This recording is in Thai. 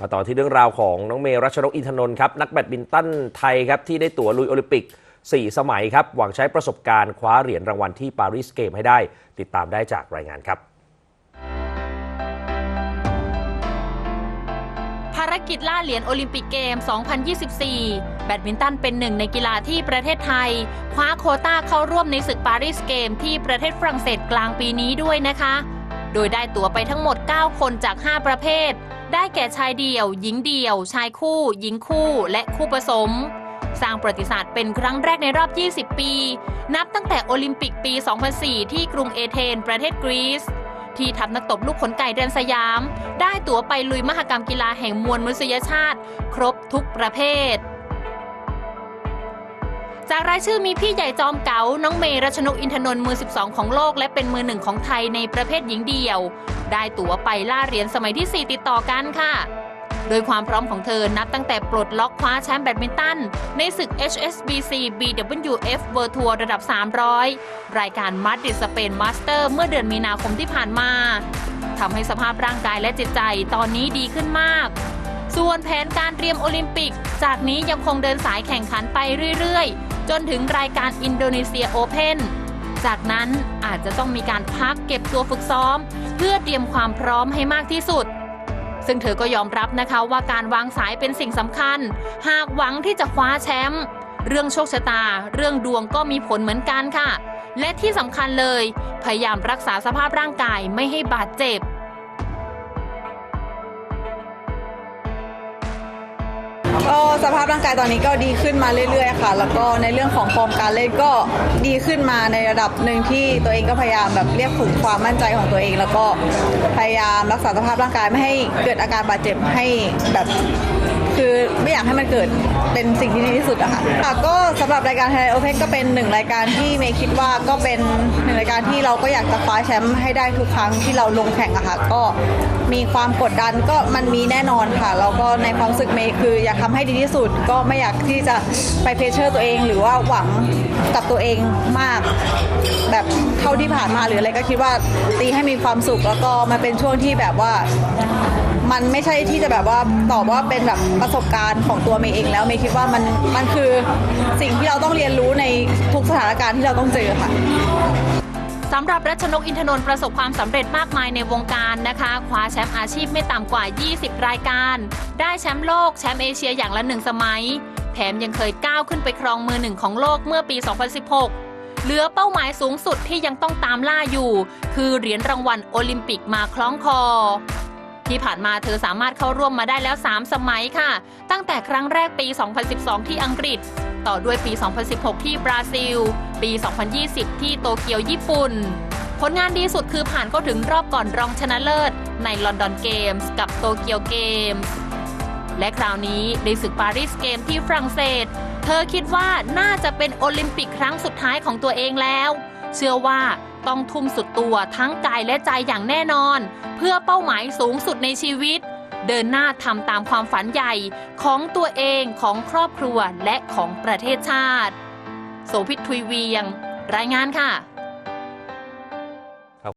มาต่อที่เรื่องราวของน้องเมย์รัชนกอินทนนท์ครับนักแบดมินตันไทยครับที่ได้ตั๋วลุยโอลิมปิก 4 สมัยครับหวังใช้ประสบการณ์คว้าเหรียญรางวัลที่ปารีสเกมให้ได้ ติดตามได้จากรายงานครับ ภารกิจล่าเหรียญโอลิมปิกเกม 2024 แบดมินตันเป็นหนึ่งในกีฬาที่ประเทศไทย คว้าโคต้าเข้าร่วมในศึกปารีสเกมที่ประเทศฝรั่งเศสกลางปีนี้ด้วยนะคะ โดยได้ตั๋วไปทั้งหมด 9 คนจาก 5 ประเภท ได้แก่ชายเดี่ยว หญิงเดี่ยว ชายคู่ หญิงคู่และคู่ผสม สร้างประวัติศาสตร์เป็นครั้งแรกในรอบ 20 ปี นับตั้งแต่โอลิมปิกปี 2004 ที่กรุงเอเธนประเทศกรีซที่ทัพนักตบลูกขนไก่แดนสยาม ได้ตั๋วไปลุยมหกรรมกีฬาแห่งมวลมนุษยชาติ ครบทุกประเภท จากรายชื่อมีพี่ใหญ่จอมเก๋า น้องเมรัชนกอินทนนท์มือ 12 ของโลก และเป็นมือหนึ่งของไทยในประเภทหญิงเดี่ยว ได้ตั๋วไปล่าเหรียญสมัยที่ 4 ติดต่อกันค่ะ โดยความพร้อมของเธอนับตั้งแต่ปลดล็อกคว้าแชมป์แบดมินตัน ในศึก HSBC BWF World Tour ระดับ 300 รายการมาดริดสเปนมาสเตอร์เมื่อเดือนมีนาคมที่ผ่านมาทำให้สภาพร่างกายและจิตใจตอนนี้ดีขึ้นมาก ส่วนแผนการเตรียมโอลิมปิก จากนี้ยังคงเดินสายแข่งขันไปเรื่อยๆ จนถึงรายการอินโดนีเซียโอเพนจากนั้นอาจจะต้องมีการพักเก็บตัวฝึกซ้อม เพื่อเตรียมความพร้อมให้มากที่สุด ซึ่งเธอก็ยอมรับนะคะว่าการวางสายเป็นสิ่งสำคัญ หากหวังที่จะคว้าแชมป์เรื่องโชคชะตา เรื่องดวงก็มีผลเหมือนกันค่ะ และที่สำคัญเลย พยายามรักษาสภาพร่างกายไม่ให้บาดเจ็บก็ ภาพร่างกายตอนนี้ก็ดีขึ้นมาเรื่อยๆค่ะ แล้วก็ในเรื่องของฟอร์มการเล่นก็ดีขึ้นมาในระดับหนึ่งที่ตัวเองก็พยายามแบบเรียกฝึกความมั่นใจของตัวเอง แล้วก็พยายามรักษาสภาพร่างกายไม่ให้เกิดอาการบาดเจ็บให้แบบ คือไม่อยากให้มันเกิดเป็นสิ่งที่ดีที่สุดอะค่ะค่ะก็สำหรับรายการไทยโอเพนก็เป็นหนึ่งรายการที่เมย์คิดว่าก็เป็นหนึ่งรายการที่เราก็อยากจะคว้าแชมป์ให้ได้ทุกครั้งที่เราลงแข่งอะค่ะก็มีความกดดันก็มันมีแน่นอนค่ะแล้วก็ในความรู้สึกเมย์คืออยากทำให้ดีที่สุด ก็ไม่อยากที่จะไปเพรสเชอร์ตัวเองหรือว่าหวังกับตัวเองมาก แบบเท่าที่ผ่านมาหรืออะไรก็คิดว่าตีให้มีความสุขแล้วก็มันเป็นช่วงที่แบบว่า มันไม่ใช่ที่จะแบบว่าตอบว่าเป็นแบบประสบการณ์ของตัวเมย์เองแล้วเมย์คิดว่ามันมันคือสิ่งที่เราต้องเรียนรู้ในทุกสถานการณ์ที่เราต้องเจอค่ะสำหรับรัชนกอินทนนท์ประสบความสำเร็จมากมายในวงการนะคะ คว้าแชมป์อาชีพไม่ต่ำกว่า 20 รายการ ได้แชมป์โลกแชมป์เอเชียอย่างละหนึ่งสมัย แถมยังเคยก้าวขึ้นไปครองมือหนึ่งของโลกเมื่อปี 2016 เหลือเป้าหมายสูงสุดที่ยังต้องตามล่าอยู่ คือเหรียญรางวัลโอลิมปิกมาคล้องคอ ที่ผ่านมาเธอสามารถเข้าร่วมมาได้แล้ว 3 สมัยค่ะ ตั้งแต่ครั้งแรกปี 2012 ที่อังกฤษ ต่อด้วยปี 2016 ที่บราซิล ปี 2020 ที่โตเกียวญี่ปุ่น ผลงานดีสุดคือผ่านเข้าถึงรอบก่อนรองชนะเลิศ ในลอนดอนเกมส์กับโตเกียวเกมส์และคราวนี้ในศึกปารีสเกมที่ฝรั่งเศส เธอคิดว่าน่าจะเป็นโอลิมปิกครั้งสุดท้ายของตัวเองแล้ว เชื่อว่า ต้องทุ่มสุดตัวทั้งกายและใจอย่างแน่นอน เพื่อเป้าหมายสูงสุดในชีวิต เดินหน้าทำตามความฝันใหญ่ของตัวเองของครอบครัวและของประเทศชาติ โสภิตทุยเวียง รายงานค่ะ